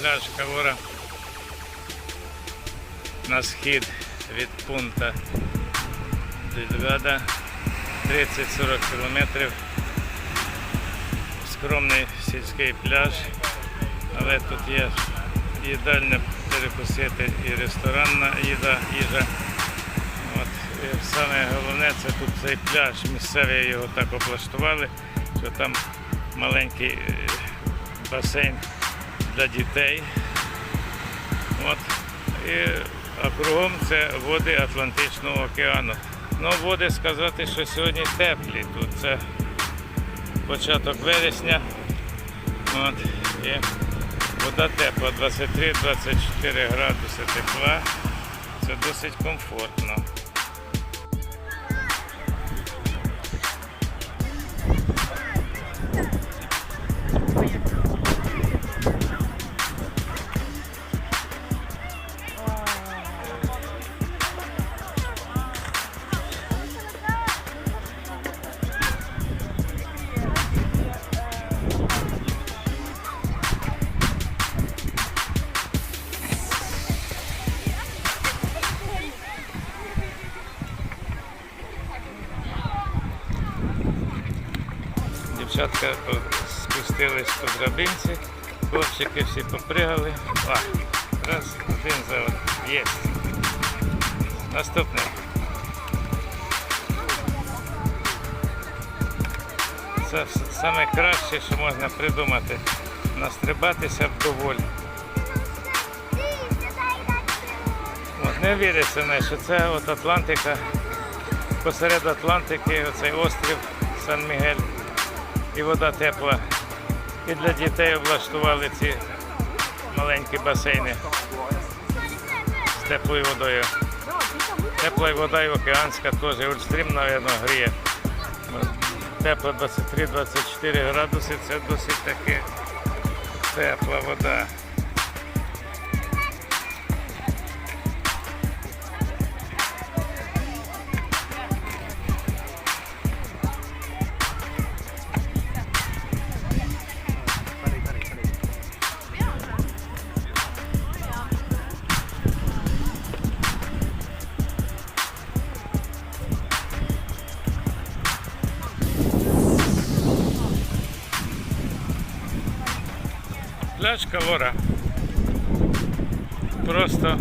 Пляж Кавора на схід від пункта Дельгада 30-40 кілометрів. Скромний сільський пляж, але тут є їдальня перекусити і ресторанна їда, їжа. От, і саме головне це тут цей пляж. Місцеві його так облаштували, що там маленький е, басейн для дітей. От. І, а кругом це води Атлантичного океану. Ну, води сказати, що сьогодні теплі. Тут це початок вересня. От. І вода тепла, 23-24 градуси тепла. Це досить комфортно. Дівчатка спустились по драбинці, хлопчики всі попригали. А, раз, один за. Є. Наступний. Це вс- саме краще, що можна придумати. Настрибатися вдоволь. От, не віриться, не, що це от Атлантика, посеред Атлантики, оцей острів Сан-Мігель і вода тепла. І для дітей облаштували ці маленькі басейни з теплою водою. Тепла вода і океанська теж. Ульстрім, мабуть, гріє. Тепла 23-24 градуси, це досить таки тепла вода. Пляж Калора. Просто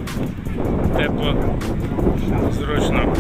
тепло, зручно.